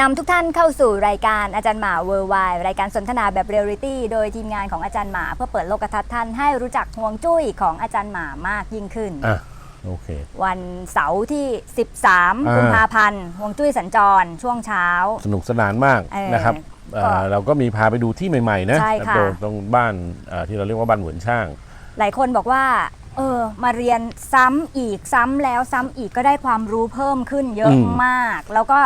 นำทุกท่านเข้าสู่รายการอาจารย์หมาเวอร์ไวรายการสนทนาแบบเรียลลิตี้โดยทีมงานของอาจารย์หมา เพื่อเปิดโลกทัศน์ท่านให้รู้จักห่วงจุ้ยของอาจารย์หมามากยิ่งขึ้น อะโอเค วันเสาร์ที่13อ่ากุมภาพันธ์ห่วงจุ้ยสัญจรช่วงเช้า สนุกสนานมากเออนะครับเอ่อก็เราก็มีพาไปดูที่ใหม่ๆนะใช่ค่ะ ตรงตรงบ้านเอ่อที่เราเรียกว่าบ้านหวนช่าง หลายคนบอกว่า เออ มาเรียนซ้ำอีกซ้ำแล้วซ้ำอีกก็ได้ความรู้เพิ่มขึ้นเยอะอืมมาก แล้วก็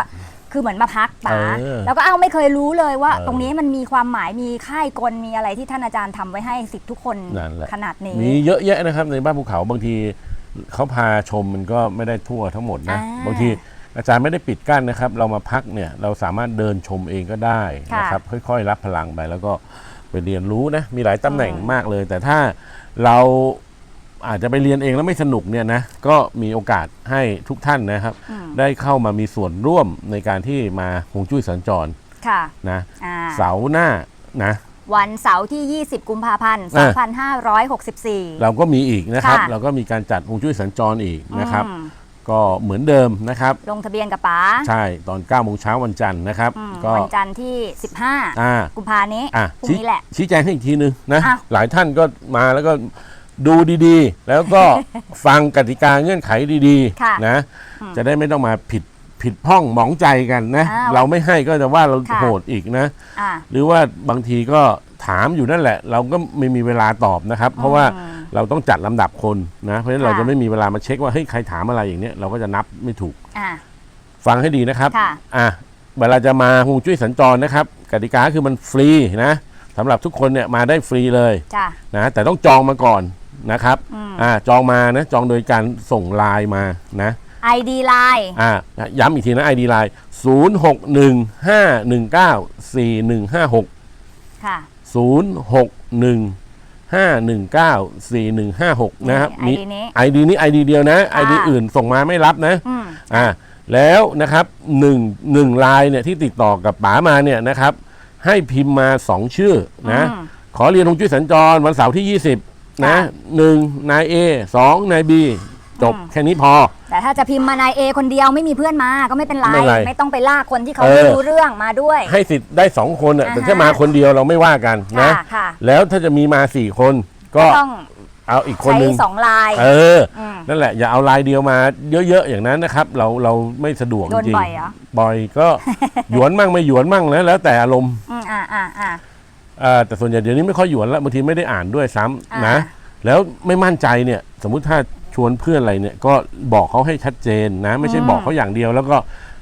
คือเหมือนมาพักป๋าเออแล้วก็เอาไม่เคยรู้เลยว่า เออตรงนี้มันมีความหมายมีค่ายกลมีอะไรที่ท่านอาจารย์ทำไว้ให้สิทธิ์ทุกคนนั่นแหละ ขนาดนี้ มีเยอะแยะนะครับในบ้านภูเขาบางทีเขาพาชมมันก็ไม่ได้ทั่วทั้งหมดนะอ่าบางทีอาจารย์ไม่ได้ปิดกั้นนะครับ เรามาพักเนี่ยเราสามารถเดินชมเองก็ได้ค่ะนะครับค่อยๆ รับพลังไปแล้วก็ไปเรียนรู้นะมีหลายตำแหน่งอืมมากเลย แต่ถ้าเรา อาจจะไปเรียนเองแล้วไม่สนุกเนี่ยนะก็มีโอกาสให้ทุกท่านนะครับอืมได้เข้ามามีส่วนร่วมในการที่มาฮวงจุ้ยสัญจรค่ะนะอ่าเสาร์หน้านะวันเสาร์ที่ 20 กุมภาพันธ์อ่า2564 เราก็มีอีกนะครับค่ะเราก็มีการจัดฮวงจุ้ยสัญจรอีกนะครับอืมก็เหมือนเดิมนะครับ ลงทะเบียนกับป๋า ใช่ ตอน9โมงเช้าวันจันทร์นะครับอืมก็วันจันทร์ที่ 15อ่ากุมภานี้อะพรุ่งชี้นี้แหละ ชี้แจงให้อีกทีนึงนะอ้าวหลายท่านก็มาแล้วก็ ดูดีๆ แล้วก็ฟังกติกาเงื่อนไขดีค่ะๆนะอืมจะได้ไม่ต้องมาผิดผิดพ้องหมองใจกันนะ อ้าวเราไม่ให้ก็จะว่าเราค่ะ โหดอีกนะ อ่า หรือว่าบางทีก็ถามอยู่นั่นแหละ เราก็ไม่มีเวลาตอบนะครับ เพราะว่าอืมเราต้องจัดลำดับคนนะเพราะฉะนั้นค่ะเราจะไม่มีเวลามาเช็คว่าเฮ้ยใครถามอะไรอย่างเนี้ยเราก็จะนับไม่ถูก อ่า ฟังให้ดีนะครับ ค่ะ อะ เวลาจะมาฮวงจุ้ยสัญจรนะครับ กติกาคือมันฟรีนะสำหรับทุกคนเนี่ยมาได้ฟรีเลยจ้ะนะ แต่ต้องจองมาก่อน นะครับอืมอ่าจองมานะจองโดยการส่งไลน์มานะ ID Line อ่าย้ำอีกทีนะ ID ไลน์0 6 1 5 1 9 4 1 5 6 ค่ะ 0 6 1 5 1 9 4 1 5 6 นะครับนี่มี ID นี้ ID นี้ ID เดียวนะ ID อ่าอื่นส่งมาไม่รับนะอืมอ่าแล้วนะครับหนึ่งหนึ่งลายเนี่ยที่ติดต่อกับป๋ามาเนี่ยนะครับ ให้พิมพ์มา2ชื่อนะอืมขอเรียนฮวงจุ้ยสัญจรวันเสาร์ที่ 20 นะค่ะหนึ่งนาย A สองนาย B จบอืมแค่นี้พอ แต่ถ้าจะพิมพ์มานายเอคนเดียวไม่มีเพื่อนมาก็ไม่เป็นไร ไม่เป็นไรไม่ต้องไปลากคนที่เขาเออไม่รู้เรื่องมาด้วย ให้สิทธิ์ได้2คนอะอ่าฮะแต่ถ้ามาคนเดียวเราไม่ว่ากันนะค่ะค่ะแล้วถ้าจะมีมา4คนก็ก็ต้องเอาอีกคนใช้หนึ่งสองลาย เอออืมนั่นแหละ อย่าเอาลายเดียวมาเยอะๆอย่างนั้นนะครับ เราเราไม่สะดวกโดนจริงบ่อยเหรอบ่อยก็หยวนมั่งไม่หยวนมั่งแล้วแล้วแต่อารมณ์อืมอ่าอ่า อ่าเอ่อแต่ส่วนใหญ่เดี๋ยวนี้ไม่ค่อยหยวนแล้วบางทีไม่ได้อ่านด้วยซ้ำอ่านะ แล้วไม่มั่นใจเนี่ยสมมุติถ้าชวนเพื่อนอะไรเนี่ยก็บอกเขาให้ชัดเจนนะ ไม่ใช่บอกเขาอย่างเดียว แล้วก็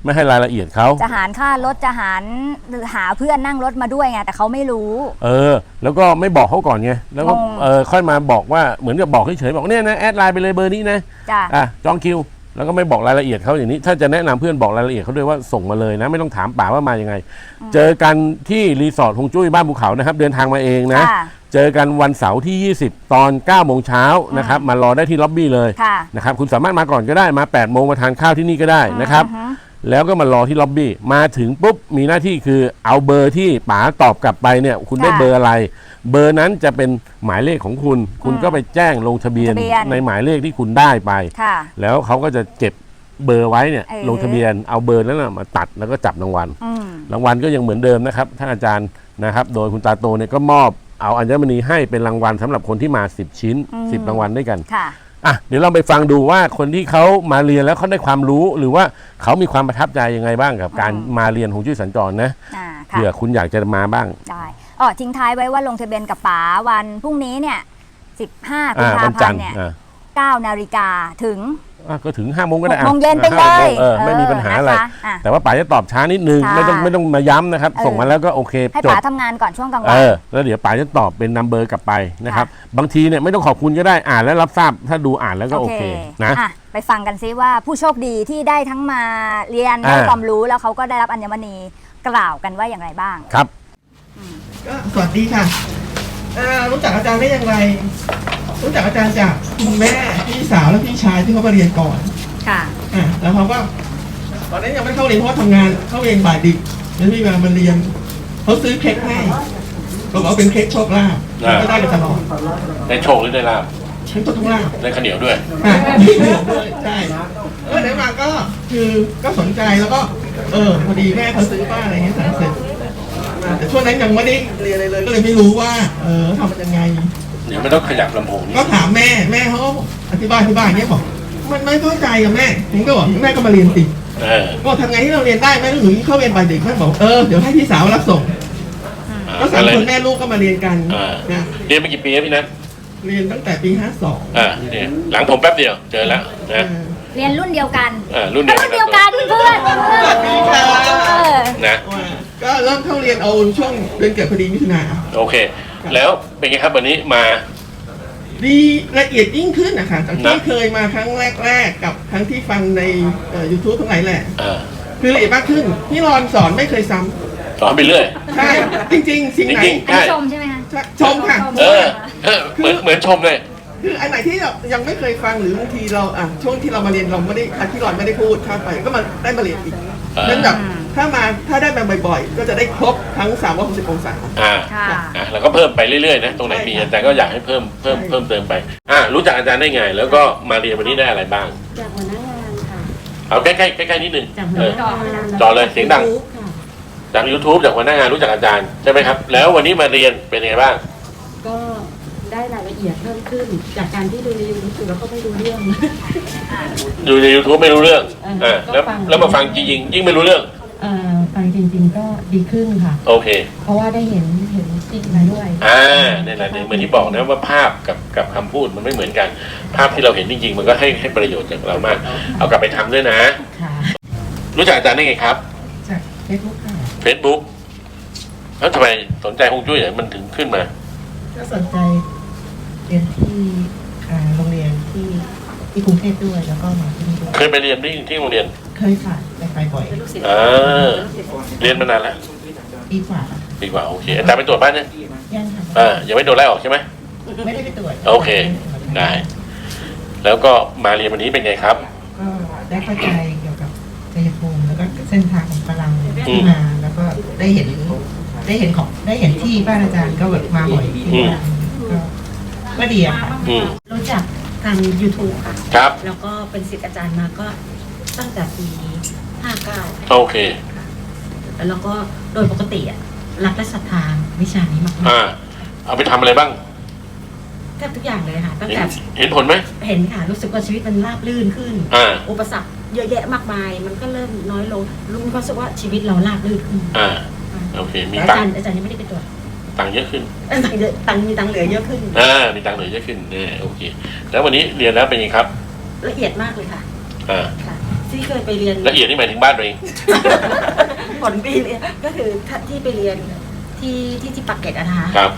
ไม่ให้รายละเอียดเขา จะหารค่ารถจะหารหรือหาเพื่อนนั่งรถมาด้วยไงแต่เขาไม่รู้ เออ แล้วก็ไม่บอกเขาก่อนไงแล้วก็งง เออค่อยมาบอกว่าเหมือนกับบอกเฉยๆบอกเนี่ยนะแอดไลน์ไปเลยเบอร์นี้นะจ้ะ อะจองคิว แล้วก็ไม่บอกรายละเอียดเขาอย่างนี้ ถ้าจะแนะนำเพื่อนบอกรายละเอียดเขาด้วยว่าส่งมาเลยนะ ไม่ต้องถามป่าว่ามายังไง เจอกันที่รีสอร์ทฮงจุ้ยบ้านภูเขานะครับ เดินทางมาเองนะค่ะเจอกันวันเสาร์ที่ 20 ตอน9โมงเช้านะครับมารอได้ที่ล็อบบี้เลยค่ะนะครับคุณสามารถมาก่อนก็ได้มา8โมงมาทานข้าวที่นี่ก็ได้นะครับอือฮึ แล้วก็มารอที่ล็อบบี้มาถึงปุ๊บมีหน้าที่คือเอาเบอร์ที่ป๋าตอบกลับไปเนี่ย คุณได้ค่ะเบอร์อะไร เบอร์นั้นจะเป็นหมายเลขของคุณ คุณก็ไปแจ้งลงทะเบียนทะเบียน ในหมายเลขที่คุณได้ไป ค่ะ แล้วเขาก็จะเก็บเบอร์ไว้เนี่ยเออ ลงทะเบียนเอาเบอร์นั้นนะมาตัดแล้วก็จับรางวัล อืม รางวัลก็ยังเหมือนเดิมนะครับท่านอาจารย์นะครับ โดยคุณตาโตเนี่ยก็มอบเอาอัญมณีให้เป็นรางวัลสำหรับคนที่มา 10 ชิ้น อืม 10 รางวัลด้วยกัน ค่ะ อะเดี๋ยวเราไปฟังดูว่าคนที่เขามาเรียนแล้วเขาได้ความรู้หรือว่าเขามีความประทับใจยังไงบ้างกับการอืมมาเรียนของจุ้ยสัญจรนะอ่าค่ะ เผื่อคุณอยากจะมาบ้าง ได้อ๋อทิ้งท้ายไว้ว่าลงทะเบียนกับป๋าวันพรุ่งนี้เนี่ย 15กุอ่ามภาวันพัจันนทธ์ร์เนี่ย อ่า 9นาฬิกาถึง อะก็ถึง5้าโมงก็ได้6อะโมงเย็นไปเลยเออไม่มีปัญหาอะไรนคอะแต่ว่าป๋าจะตอบช้านิดนึง ค่ะไม่ต้องไม่ต้องมาย้ำนะครับ เออ ส่งมาแล้วก็โอเคให้จบป๋าทำงานก่อนช่วงกลางเอวันอแล้วเดี๋ยวป๋าจะตอบเป็นนัมเบอร์กลับไปนะครับ บางทีเนี่ยไม่ต้องขอบคุณก็ได้อ่านแล้วรับทราบถ้าดูอ่านแล้วก็โอเคนะ อะไปฟังกันซิว่าผู้โชคดีที่ได้ทั้งมาเรียนอ่า ได้ความรู้แล้วเขาก็ได้รับอัญมณีกล่าวกันว่าอย่างไรบ้าง ครับ ก็สวัสดีค่ะอ่ารู้จักอาจารย์ได้อย่างไร รู้จักอาจารย์จากคุณแม่พี่สาวและพี่ชายที่เขามาเรียนก่อนค่ะ อะแล้วเขาก็ตอนนั้นยังไม่เข้าเรียนเพราะว่าทำงานเข้าเรียนบ่ายดึกแล้วมีมามาเรียนเขาซื้อเค้กให้เขาบอกว่าเป็นเค้กโชคลาภอ่า ก็ได้กันตลอดได้โชคหรือได้ลาบทั้งตัวทุกลาภ ได้ข้าวเหนียวด้วย อะนี่เหลือด้วยใช่ก็ไหนมาก็คือก็สนใจแล้วก็ เออพอดีแม่เขาซื้อบ้านอะไรเงี้ยสามเสร็จแต่ช่วงนั้นยังไม่ได้เรียนอะไรเลยก็เลยไม่รู้ว่า เออทำมันยังไง เดี๋ยวไม่ต้องขยับลำโพงนี่ก็ถามแม่แม่เขาก็อธิบายอธิบายอย่างเงี้ยบอก มันไม่เข้าใจอะแม่ผมก็บอกแม่ก็มาเรียนสิเออบอกทำไงที่เราเรียนได้แม่หนูเข้าเรียนบ่ายดึกแม่บอกเออเดี๋ยวให้พี่สาวรับส่งก็สามคนแม่ลูกก็มาเรียนกันอ่านะเรียนมากี่ปีครับพี่นัทเรียนตั้งแต่ปีห้าสองอ่าเนี่ยหลังผมแป๊บเดียวเจอแล้วนะเรียนรุ่นเดียวกันอ่ารุ่นเดียวรุ่นเดียวกันเพื่อนเพื่อนเออนะก็เริ่มเข้าเรียนเอาช่วงเดือนเกิดพอดีมิถุนาโอเค แล้วเป็นไงครับวันนี้มา ดีละเอียดยิ่งขึ้นนะคะจากที่นะ เคยมาครั้งแรกๆ กับครั้งที่ฟังในยูทูบทั้งหลายแหละ อ่าคือละเอียดมากขึ้น พี่รอนสอนไม่เคยซ้ำสอนไปเรื่อย ใช่ จริง ๆ สิ่งไหนจริง อันนี้ชมใช่ไหมคะ ชมค่ะ เออเออเหมือนเหมือนชมเลย คืออันไหนที่เรายังไม่เคยฟังหรือบางทีเราอะช่วงที่เรามาเรียนเราไม่ได้อะที่รอนไม่ได้พูดข้ามไปก็มาได้มาเรียนอีกอ่า นั่นแบบถ้ามาถ้าได้มาบ่อยๆ ก็จะได้ครบทั้ง 360 องศา อ่าค่ะ อะแล้วก็เพิ่มไปเรื่อยๆนะตรงไหนมีอาจารย์ก็อยากให้เพิ่มเพิ่มเพิ่มเติมไปอ่ารู้จักอาจารย์ได้ไง แล้วก็มาเรียนวันนี้ได้อะไรบ้าง จากหัวหน้างานค่ะเอาใกล้ๆใกล้ๆนิดนึงจากหัเอวอ หน้างานจอเลยเสียงดัง Facebook ค่ะ จาก YouTube จากหัวหน้างานรู้จักอาจารย์ใช่ไหมครับ แล้ววันนี้มาเรียนเป็นยังไงบ้าง ก็ ได้รายละเอียดเพิ่มขึ้น จากการที่ดูในยูทูบแล้วก็ไม่รู้เรื่อง ดูใน YouTube ไม่รู้เรื่องเอออ่าแล้วก็ฟังแล้วมาฟังจริงๆยิ่งไม่รู้เรื่องเอ่อฟังจริง ๆ ก็ดีขึ้นค่ะ โอเค เพราะว่าได้เห็นเห็นจริงมาด้วยอ่าเนี่ยแหละเนี่ยเหมือนที่บอกนะว่าภาพกับกับคำพูดมันไม่เหมือนกัน ภาพที่เราเห็นจริง ๆ มันก็ให้ให้ประโยชน์จากเรามาก เอากลับไปทำด้วยนะ ค่ะรู้จักอาจารย์ได้ไงครับจากเฟซบุ๊กค่ะ Facebook แล้วทำไมสนใจฮวงจุ้ยอะมันถึงขึ้นมา ก็สนใจ เรียนที่อ่าโรงเรียนที่ที่กรุงเทพด้วยแล้วก็มาที่นี่ด้วยเคยไปเรียนที่ที่โรงเรียน เคยค่ะไปไปบ่อยอ่าเรียนมานานแล้วดีกว่าดีกว่าโอเคอาจารย์ไปตรวจบ้านเนี่ยยังค่ะอ่ายังไม่โดนไล่ออกใช่ไหม ไม่ได้ไปตรวจโอเค ได้ แล้วก็มาเรียนวันนี้เป็นไงครับ ก็ได้เข้าใจเกี่ยวกับชัยภูมิแล้วก็เส้นทางของพลังอืที่มมาแล้วก็ได้เห็นได้เห็นของได้เห็นที่บ้านอาจารย์ก็แบบมาบ่อยที่บ้าน ก็ก็ดีอะค่ะ อืมรู้จักทาง YouTube ค่ะ ครับ แล้วก็เป็นศิษย์อาจารย์มาก็ตั้งแต่ปี 59 โอเค แล้วก็โดยปกติอะรักและศรัทธาวิชานี้มากอ่า เอาไปทำอะไรบ้าง ๆแทบทุกอย่างเลยค่ะ ตั้งเห็นแต่เห็นผลไหมเห็นค่ะ รู้สึกว่าชีวิตมันราบรื่นขึ้น อ่า อุปสรรคเยอะแยะมากมาย มันก็เริ่มน้อยลงรู้มีความรู้สึกว่าชีวิตเราราบรื่นขึ้นอ่า โอเค มีแต่อาตังจารค์ย์อาจารย์ยังไม่ได้ไปตรวจ ตังค์เยอะขึ้นเอ้ยตังค์เยอะตังค์มีตังค์เหลือเยอะขึ้น อ่ามีตังค์เหลือเยอะขึ้นเนี่ยโอเค แล้ววันนี้เรียนแล้วเป็นไงครับละเอียดมากเลยค่ะอ่าค่ะ ที่เคยไปเรียน ละเอียดนี่หมายถึงบ้านตัวเอง ผลปีเรียนก็คือที่ไปเรียนที่ที่ที่ปักเกร็ดอะนะคะ ครับ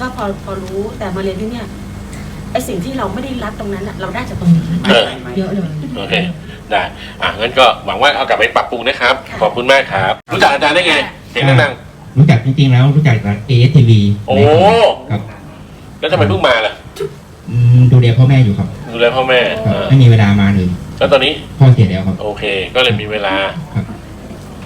ก็พอพอรู้แต่มาเรียนที่เนี่ยไอสิ่งที่เราไม่ได้รับตรงนั้นอะเราได้จากตรงนี้เออ เยอะเลย โอเค ได้ อะงั้นก็หวังว่าเอากลับไปปรับปรุงนะครับ ค่ะ ขอบคุณมากครับ รู้จักอาจารย์ได้ไงเสียงดัง รู้จักจริงๆแล้วรู้จักจาก ASTV ๆโอ้ ครับแล้วทำไมเพิ่งมาล่ะอืมดูแลพ่อแม่อยู่ครับดูแลพ่อแม่ครับเออไม่มีเวลามาเลยแล้วตอนนี้พ่อเสียแล้วครับ โอเค ก็เลยมีเวลา ครับ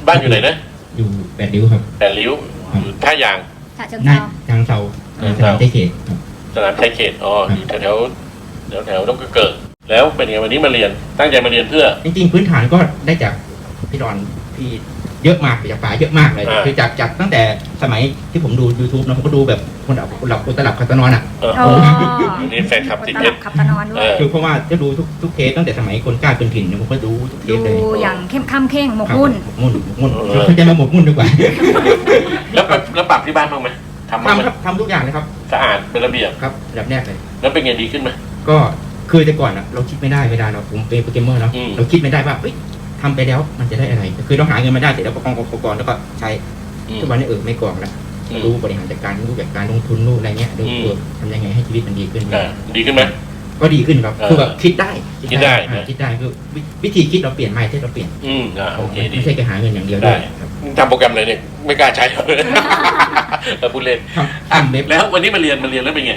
บ้านอยู่ไหนนะอยู่แปดริ้วครับ แต่ริ้วครับอยู่ท่ายาง ฉะเชิงหน้าเทราทางเสาเอ่อทางสเสานามเจเขตครับ สนามชายเขตอ๋ออยู่แถวแถวแถวแถวต้องเกิด แล้วเป็นไงวันนี้มาเรียน ตั้งใจมาเรียนเพื่อ จริงๆพื้นฐานก็ได้จากพี่ดอนพี่ เยอะมากจากป่าเยอะมากเลยอ่า คือจากจากตั้งแต่สมัยที่ผมดู YouTube นะผมก็ดูแบบคนหลับคนหลับคนตลับคาตานอนอะ เออ อ๋อนี่แฟนคลับติดตเพลัชบรขับตะนอนด้วเอยอคือเพราะว่าจะดูทุกทุกเทปตั้งแต่สมัยคนกล้าเป็นถิ่นเนี่ยผมก็ดูทุกเทดูปเลยอย่างเข้มข้ามเข่งหมกครับมุ่นหมกมุ่นหมกมุ่นเออ เขาใจมาหมกมุ่นดีกว่าแล้วปรับแล้วปรับที่บ้านบ้างไหมทำบ้างไหมทำครับทำทุกอย่างเลยครับสะอาดเป็นระเบียบ ครับแบบแรกเลย แล้วเป็นไงดีขึ้นไหม ก็คือแต่ก่อนอะเราคิดไม่ได้เวลาเราผมเป็นโปรแกรมเมอร์เนาะอืมเราคิดไม่ได้ว่าเอ้ย ทำไปแล้วมันจะได้อะไร คือเราหาเงินมาได้เสร็จแล้วก็กองกองกองกองแล้วก็ใช้อืมทุกวันนี้เออไม่กองแล้วอืมรู้บริหารจัดการรู้แบบการลงทุนรู้อะไรเงี้ยดูอืมเออทำยังไงให้ชีวิตมันดีขึ้นอ่าดีขึ้นไหมก็ดีขึ้นครับเออคือแบบคิดได้คิดได้อ่านะคิดได้คือวิวิธีคิดเราเปลี่ยนไม่ใช่เราเปลี่ยนอืมอ่าโอเคดีไม่ใช่แค่หาเงินอย่างเดียวได้ด้วยครับทำโปรแกรมอะไรเนี่ยไม่กล้าใช้เออพูดเล่นทำทำเว็บแล้ววันนี้มาเรียนมาเรียนแล้วเป็นไง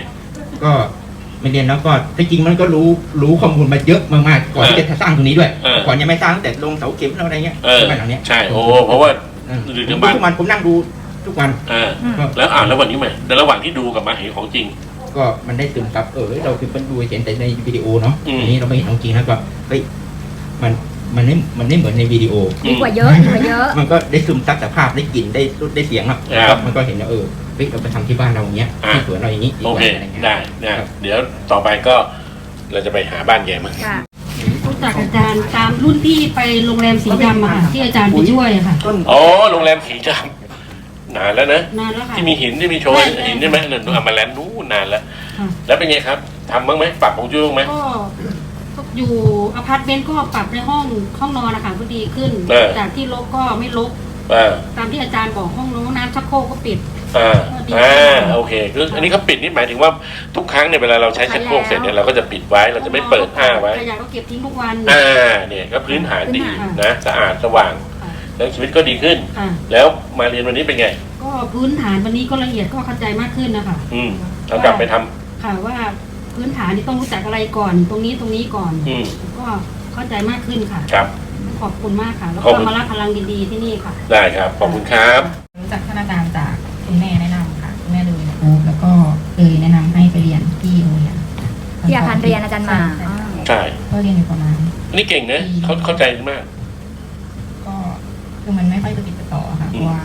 ก็ มาเรียนแล้วก็ที่จริงมันก็รู้รู้ข้อมูลมาเยอะมากๆก่อนที่จะสร้างตรงนี้ด้วย เออ ก่อนยังไม่สร้างตั้งแต่ลงเสาเข็มแล้วอะไรเงี้ยเออ บ้านหลังเนี้ยใช่ โอ้ เพราะว่าเออหรือผเดี๋ยมวดูบ้าน ทุกวันผมนั่งดูทุกวันอ่าก็แล้วอ่านแล้ววันนี้ไหมในระหว่างที่ดูกับมาเห็นของจริง ก็มันได้ซึมซับเออเราคือมันดูเห็นแต่ในวิดีโอเนาะอืม อันนี้เราไม่เห็นของจริงแล้วก็เฮ้ยมันมันไม่มันไม่เหมือนในวิดีโอ ดีกว่าเยอะดีกว่าเยอะ มันก็ได้ซึมซับแต่ภาพได้กลิ่นได้รูปได้เสียงครับครับ มันก็เห็นว่าเออเฮ้ยเราไปทำที่บ้านเราอย่างเงี้ยอะ ที่สวนเราอย่างนี้ดีโอกว่าเค อะไรเงี้ย ได้นะครับเดี๋ยวต่อไปก็เราจะไปหาบ้านแกมั้งค่ะ รู้จักอาจารย์ตามรุ่นที่ไปโรงแรมสีดำอะค่ะที่อาจารย์ไปช่วยอะค่ะอ๋อโรงแรมสีจำนานแล้วนะ นานแล้วค่ะ ที่มีหินที่มีโชว์ใช่ใช่หินใช่ไหมนั่นอามาแลนด์นู้นนานแล้ว ค่ะ แล้วเป็นไงครับทำบ้างไหมปรับของจุ้ยบ้างไหม ก็ก็อยู่อพาร์ตเมนต์ก็ปรับในห้องห้องนอนนะคะก็ดีขึ้น เออ จากที่ลกก็ไม่ลก อ่าตามที่อาจารย์บอกห้องน้ำน้ำชักโครกก็ปิด อ่าดีอ่าขึ้นโอเคคืออันนี้เขาปิดนี่หมายถึงว่าทุกครั้งเนี่ยเวลาเราใช้ชักโครกเสร็จเนี่ยเราก็จะปิดไว้เราจะไม่เปิดอ้าไว้ขยะก็เก็บทิ้งทุกวัน อ่าเนี่ยก็พื้นฐานดีพื้นฐานนะสะอาดสว่างค่ะแล้วชีวิตก็ดีขึ้น ค่ะ แล้วมาเรียนวันนี้เป็นไง ก็พื้นฐานวันนี้ก็ละเอียดก็เข้าใจมากขึ้นนะคะอืมเรากลับไปทำค่ะว่าพื้นฐานนี่ต้องรู้จักอะไรก่อน ตรงนี้ตรงนี้ก่อน อืมก็เข้าใจมากขึ้นค่ะ ครับ ขอบคุณมากค่ะ แล้วขอบก็คุณ มารับพลังดีๆที่นี่ค่ะ ได้ครับ ขอบคุณครับ รู้จักท่านอาจารย์จากคุณแม่แนะนำค่ะคุณแม่ดูนะแล้วก็เคยแนะนำให้ไปเรียนที่โรงเรียนที่อาคารเรียนอาจารย์หมาใช่อ๋อใช่ใช่ ก็เรียนอยู่ประมาณนี่เก่งนะเขาเข้าใจมาก ก็คือมันไม่ค่อยจะติดต่อค่ะเพราะว่า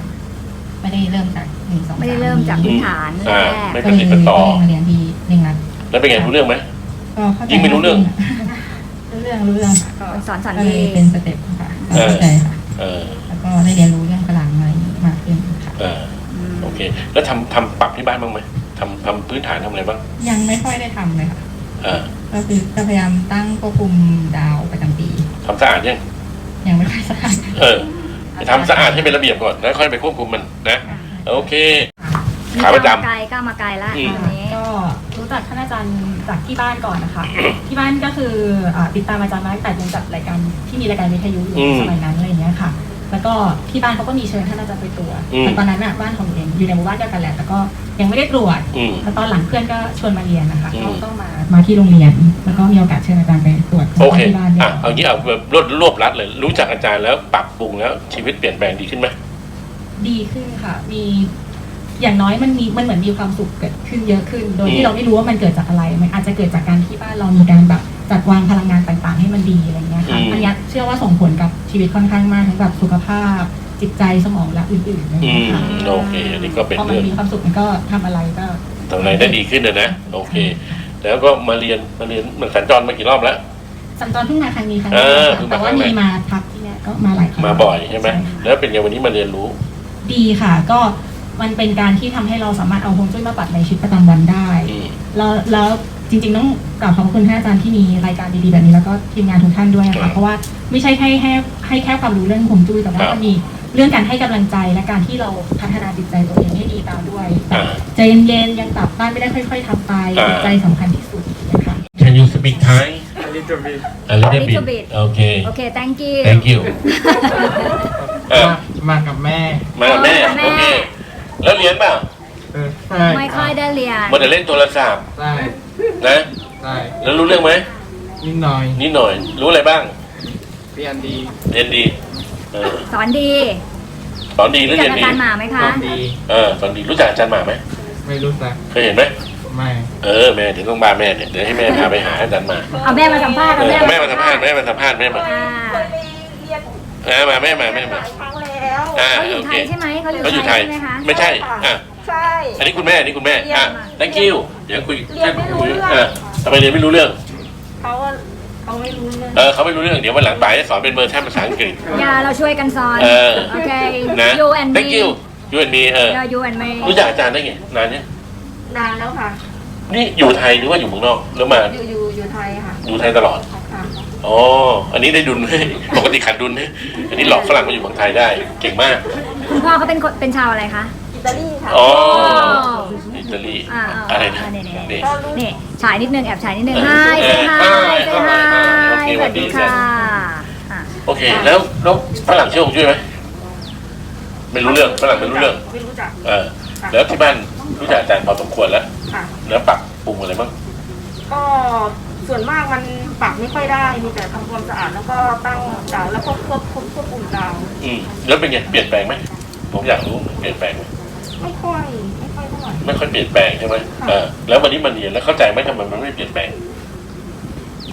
ไม่ได้เริ่มจากหนึ่งสองสามไม่ได้เริ่มจากพื้นฐานอ่าแรกไม่ก็ปเลยฏิดต่อ ก็เลยมาเรียนที่เร่งรัดแล้วเป็นไงรู้เรื่องไหม ก็เข้าใจยิ่งไม่รู้เรื่องรู้เรื่องรู้เรื่องค่ะก็สอนสอนก็เลดียเป็นสเต็ปค่ะก็เข้าใจค่ะเออแล้วก็ได้เรียนรู้เรื่องพลังอะไรอย่างนี้มากขึ้นค่ะ เอออืม โอเค แล้วทำทำปรับที่บ้านบ้างไหมทำทำพื้นฐานทำอะไรบ้างยังไม่ค่อยได้ทำเลยค่ะ เออก็คือจะพยายามตั้งควบคุมดาวประจำปี ทำสะอาดยังยังไม่ค่อยสะอาด เออไปทำสะอาดให้เป็นระเบียบก่อนแล้วค่อยไปควบคุมมันนะ โอเค นี่ขาประจำ ก้วมาไกลก้าวมาไกลแล้วอืม ตอนนี้ก็รู้จักท่านอาจารย์จากที่บ้านก่อนนะคะ ที่บ้านก็คืออ่าติดตามอาจารย์มาตั้งแต่ยังจัดรายการที่มีรายการวิทยุอยู่อืมสมัยนั้นอะไรอย่างเงี้ยค่ะ แล้วก็ที่บ้านเขาก็มีเชิญท่านอาจารย์ไปตรวจอืม แต่ตอนนั้นน่ะบ้านของเองอยู่ในหมู่บ้านเดียวกันแหละแต่ก็ยังไม่ได้ตรวจอืมแล้วตอนหลังเพื่อนก็ชวนมาเรียนนะคะอืมก็ก็มามาที่โรงเรียน แล้วก็มีโอกาสเชิญอาจารย์ไปตรวจโอเค ที่บ้านด้วอะยเอางี้เอาแบบรวบรวบรัดเลย รู้จักอาจารย์แล้วปรับปรุงแล้วชีวิตเปลี่ยนแปลงดีขึ้นไหม ดีขึ้นค่ะ มี อย่างน้อยมันมีมันเหมือนมีความสุขเกิดขึ้นเยอะขึ้น โดยอืมที่เราไม่รู้ว่ามันเกิดจากอะไร มันอาจจะเกิดจากการที่บ้านเรามีการแบบจัดวางพลังงานต่างๆ ให้มันดีอะไรเงี้ยค่ะอันเนี้ยเชื่อว่าส่งผลกับชีวิตค่อนข้างมากทั้งแบบสุขภาพจิตใจสมองและอื่นๆอะไรอืเงี้มยค่ะโอเคอันนี้ก็เป็นพอมันเรื่องมีความสุขมันก็ทำอะไรก็ทำอะไรได้ดีขึ้นนะนะโอเค แล้วก็มาเรียนมาเรียนเหมือนสัญจรมากี่รอบแล้วสัญจรเพิ่งมาครั้งนี้ครั้งเอแรกอค่ะเพิ่งมาแต่ว่าครั้งแรกมีมาพักที่เนี่ยก็มาหลายครั้งมาบ่อยใช่ไหมค่ะแล้วเป็นไงวันนี้มาเรียนรู้ ดีค่ะ ก็ มันเป็นการที่ทำให้เราสามารถเอาฮวงจุ้ยมาปรับในชีวิตประจำวันได้ อืม แล้วแล้วจริงๆต้องกล่าวขอบคุณท่านอาจารย์ที่มีรายการดีๆแบบนี้แล้วก็ทีมงานทุกท่านด้วยครัค่ะบเพราะว่าไม่ใช่ให้ให้ให้แค่ความรู้เรื่องฮวงจุ้ยแต่ว่าครับก็มีเรื่องการให้กำลังใจและการที่เราพัฒนาจิตใจตัวเองให้ดีตามด้วยแบบอ่า ใจเย็นๆยังปรับบ้านไม่ได้ค่อย ๆทำไปอ่า จิตใจสำคัญที่สุดนะคะ Can you speak Thai A little bit A little little bit bit โอเคโอเค thank you Thank you เออมากับแม่ มากับแม่แม่ โอเค แล้วเรียนเปล่าเออใช่ไม่ค่อยได้เรียนมันจะเล่นโทรศัพท์ใช่นะใช่แล้วรู้เรื่องไหมนิดหน่อยนิดหน่อย รู้อะไรบ้าง เรียนดีเรียนดีเออสอนดีสอนดีหรือรู้จัเรีกยนอาดีจารย์หมาไหมคะ ดี เออสอนดีรู้จักอาจารย์หมาไหมไม่รู้จักเคยเห็นไหมไม่เออแม่ถึงต้องบาแม่เนี่ยเดี๋ยวให้แม่พาไปหาอาจารย์หมาเอาแม่มาสัมภาษณ์เอเอาอแม่แม่มาสัมภาษณ์แม่มาสัมภาษณ์แม่มา อ่า เออมาแม่มาแม่มาอ่า เขาอยู่โอไทเคยใช่ไหมเขาอยู่เขาอยู่ไทไทยยใช่ไหมคะ ไม่ใช่อะใช่ อันนี้คุณแม่อันนี้คุณแม่อะ thank you เดี๋ยวคุยเรียนไม่รู้เรื่อง เออทำไมเรียนไม่รู้เรื่องเขาเขาไม่รู้เรื่องเออเขาไม่รู้เรื่องเดี๋ยววันหลังป่ายจะสอนเป็นเบอร์แทนภาษาอังกฤษ อย่าเราช่วยกันสอนเออ โอเค นะ you and me thank you you and me เออ yeah you and me รู้จักอาจารย์ได้ไงนานเนี่ยนานแล้วค่ะ นี่อยู่ไทยหรือว่าอยู่เมืองนอกแล้วมาอยู่อยู่อยู่ไทยค่ะ อยู่ไทยตลอดค่ะ อ๋อ อันนี้ได้ดุลปกติขาดดุลนะอันนี้หลอกฝรั่งมาอยู่เมืองไทยได้ เก่งมาก คุณพ่อเขาเป็นคนเป็นชาวอะไรคะอิตาลีค่ะ อ๋ออ๋ออิตาลี อ่าอ่าอะไรนะนี่นี่นี่ นี่ฉายนิดนึงแอบฉายนิดนึงเออ hi เอ say อ hi hi say hi hi โอเคสวัสดีสวัสดีค่ะอะ โอเค แล้วแล้วฝรั่งเชื่อผมช่วยไหมไม่รู้เรื่องฝรั่งไม่รู้เรื่อง ไม่รู้จัก เออ แล้วที่บ้านรู้จักอาจารย์พอสมควรแล้ว ค่ะ แล้วปรับปรุงอะไรบ้าง ก็ ส่วนมากมันปรับไม่ค่อยได้ มีแต่ทำความสะอาดแล้วก็ตั้งดาวแล้วก็ควบควบควบคุมดาวอืมแล้วเป็นไงเปลี่ยนแปลงไหมผมอยากรู้เปลี่ยนแปลงไหมไม่ค่อยไม่ค่อยเท่าไหร่ไม่ค่อยเปลี่ยนแปลงใช่ไหมเออแล้ววันนี้มาเรียนแล้วเข้าใจไหมทำไมมันไม่เปลี่ยนแปลง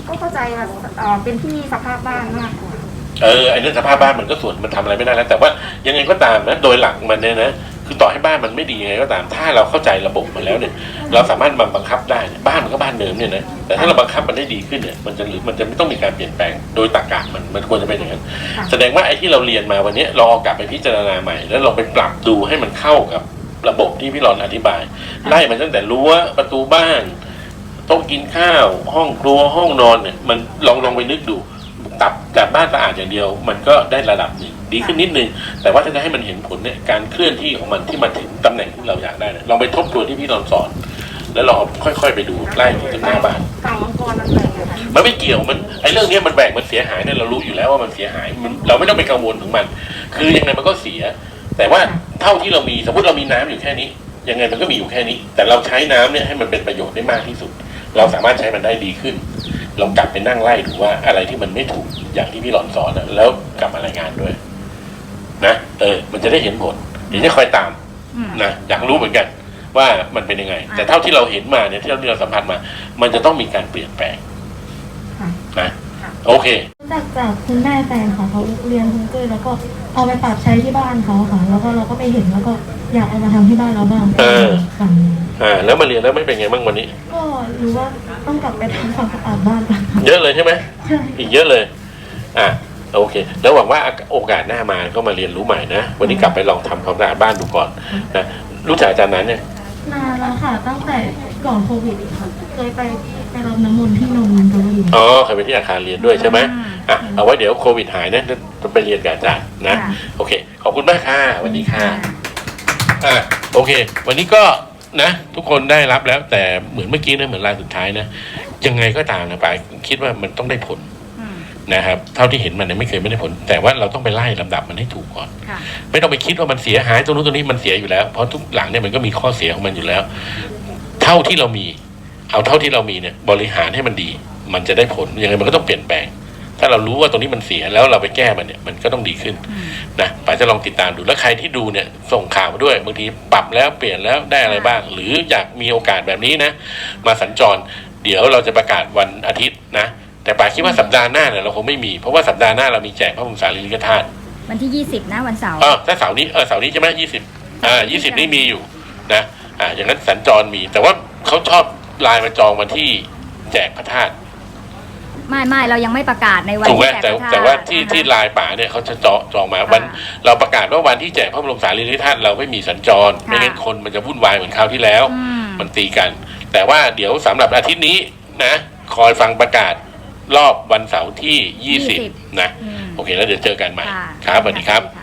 ก็เข้าใจว่าเอ่อเป็นที่สภาพบ้านมากกว่าอเออไอ้เรื่องสภาพบ้านมันก็ส่วนมันทำอะไรไม่ได้แล้ว แต่ว่ายังไงก็ตามนะโดยหลักมันเนี่ยนะ คือต่อให้บ้านมันไม่ดียังไงก็ตาม ถ้าเราเข้าใจระบบมันแล้วเนี่ย เราสามารถมาบังคับได้เนี่ยบ้านมันก็บ้านเดิมเนี่ยนะแต่ถ้าเราบังคับมันได้ดีขึ้นเนี่ยมันจะหรือมันจะไม่ต้องมีการเปลี่ยนแปลงโดยตรรกะมันมันควรจะเป็นอย่างนั้นแสดงว่าไอ้ที่เราเรียนมาวันเนี้ยเราเอากลับไปพิจารณาใหม่ แล้วลองไปปรับดูให้มันเข้ากับระบบที่พี่รอนอธิบายไล่มันตั้งแต่รั้วประตูบ้านโต๊ะกินข้าว ห้องครัวห้องนอนเนี่ยมันลองลองไปนึกดูตับจากบ้านสะอาดอย่างเดียว มันก็ได้ระดับหนึ่ง ดีขึ้นนิดนึง แต่ว่าถ้าจะให้มันเห็นผลเนี่ยการเคลื่อนที่ของมันที่มาถึงตำแหน่งที่เราอยากได้เนี่ยลองไปทบทวนที่พี่รอนสอน แล้วลองเอาค่อยๆ ไปดูไล่ไปถึงหน้าบ้านต่างมังกรมันแบ่งอะค่ะมันไม่เกี่ยวมันไอ้เรื่องเนี้ยมันแบ่งมันเสียหายเนี่ยเรารู้อยู่แล้วว่ามันเสียหายมันเราไม่ต้องไปกังวลถึงมัน คือยังไงมันก็เสีย แต่ว่าเท่าที่เรามีสมมติเรามีน้ำอยู่แค่นี้ ยังไงมันก็มีอยู่แค่นี้ แต่เราใช้น้ำเนี่ยให้มันเป็นประโยชน์ได้มากที่สุด เราสามารถใช้มันได้ดีขึ้นลองกลับไปนั่งไล่ดูว่าอะไรที่มันไม่ถูกอย่างที่พี่หลอนสอนอะแล้วกลับมารายงานด้วย นะเออมันจะได้เห็นผลเดี๋ยวจะคอยตามอืมนะอยากรู้เหมือนกันว่ามันเป็นยังไง แต่เท่าที่เราเห็นมาเนี่ยที่เราที่เราสัมผัสมา มันจะต้องมีการเปลี่ยนแปลงค่ะนะโอเครู้จักจากคุณแม่แฟนค่ะเขาเรียนฮวงจุ้ยแล้วก็เอาไปปรับใช้ที่บ้านเขาค่ะ แล้วก็เราก็ไปเห็นแล้วก็อยากเอามาทำที่บ้านเราบ้างเออค่ะอ่าแล้วมาเรียนแล้วไม่เป็นไงบ้างวันนี้ ก็รู้ว่าต้องกลับไปทำความสะอาดบ้านก่อนค่ะเยอะเลยใช่ไหมใช่อีกเยอะเลย อะ โอเค แล้วหวังว่าโอกาสหน้ามาก็มาเรียนรู้ใหม่นะ วันนี้กลับไปลองทำความสะอาดบ้านดูก่อนนะรู้จักอาจารย์นั้นเนี่ยนานแล้วค่ะ ตั้งแต่ก่อนโควิดอีกค่ะเคยไปที่ไปรับน้ำมนต์ที่นนทบุรีอ๋อเคยไปที่อาคารเรียนด้วยใช่ไหมอะเอาไว้เดี๋ยวโควิดหายนะจะไปเรียนกับอาจารย์นะค่ะโอเค ขอบคุณมากค่ะสวัสดีค่ะอะโอเค วันนี้ก็นะ ทุกคนได้รับแล้วแต่เหมือนเมื่อกี้นะเหมือนรายสุดท้ายนะยังไงก็ตามนะปายคิดว่ามันต้องได้ผลอืม นะครับ เท่าที่เห็นมันเนี่ยไม่เคยไม่ได้ผล แต่ว่าเราต้องไปไล่ลำดับมันให้ถูกก่อน ค่ะ ไม่ต้องไปคิดว่ามันเสียหายตรงนู้นตรงนี้มันเสียอยู่แล้วเพราะทุกหลังเนี่ยมันก็มีข้อเสียของมันอยู่แล้ว เท่าที่เรามี เอาเท่าที่เรามีเนี่ยบริหารให้มันดี มันจะได้ผลยังไงมันก็ต้องเปลี่ยนแปลง ถ้าเรารู้ว่าตรงนี้มันเสียแล้วเราไปแก้มันเนี่ยมันก็ต้องดีขึ้นนะป๋าจะลองติดตามดูแล้วใครที่ดูเนี่ยส่งข่าวมาด้วยบางทีปรับแล้วเปลี่ยนแล้วได้อะไรบ้าง หรืออยากมีโอกาสแบบนี้นะ มาสัญจร เดี๋ยวเราจะประกาศวันอาทิตย์นะ แต่ป๋าคิดว่าสัปดาห์หน้าเนี่ยเราคงไม่มี เพราะว่าสัปดาห์หน้าเรามีแจกพระบรมสารีริกธาตุวันที่20นะวันเสาร์เออถ้าเสาร์นี้เออเสาร์นี้ใช่ไหมยี่สิบอ่ายี่สิบนี่มีอยู่นะอ่าอย่างนั้นสัญจรมี แต่ว่าเขาชอบไลน์มาจองวันที่แจกพระธาตุไม่ไม่เรายังไม่ประกาศในวันถูกไหมที่แจกแต่พระธตุแต่ว่าที่นะคะที่ไลน์ป่าเนี่ยเขาจะจองจองมาวันค่ะเราประกาศว่าวันที่แจกพระบรมสารีริกธาตุเราไม่มีสัญจรค่ะไม่งั้นคนมันจะวุ่นวายเหมือนคราวที่แล้ว อืมมันตีกัน แต่ว่าเดี๋ยวสำหรับอาทิตย์นี้นะ คอยฟังประกาศ รอบวันเสาร์ที่ยี่สิบนะอืมโอเค แล้วเดี๋ยวเจอกันใหม่ ค่ะครับสวัสดีครับค่ะ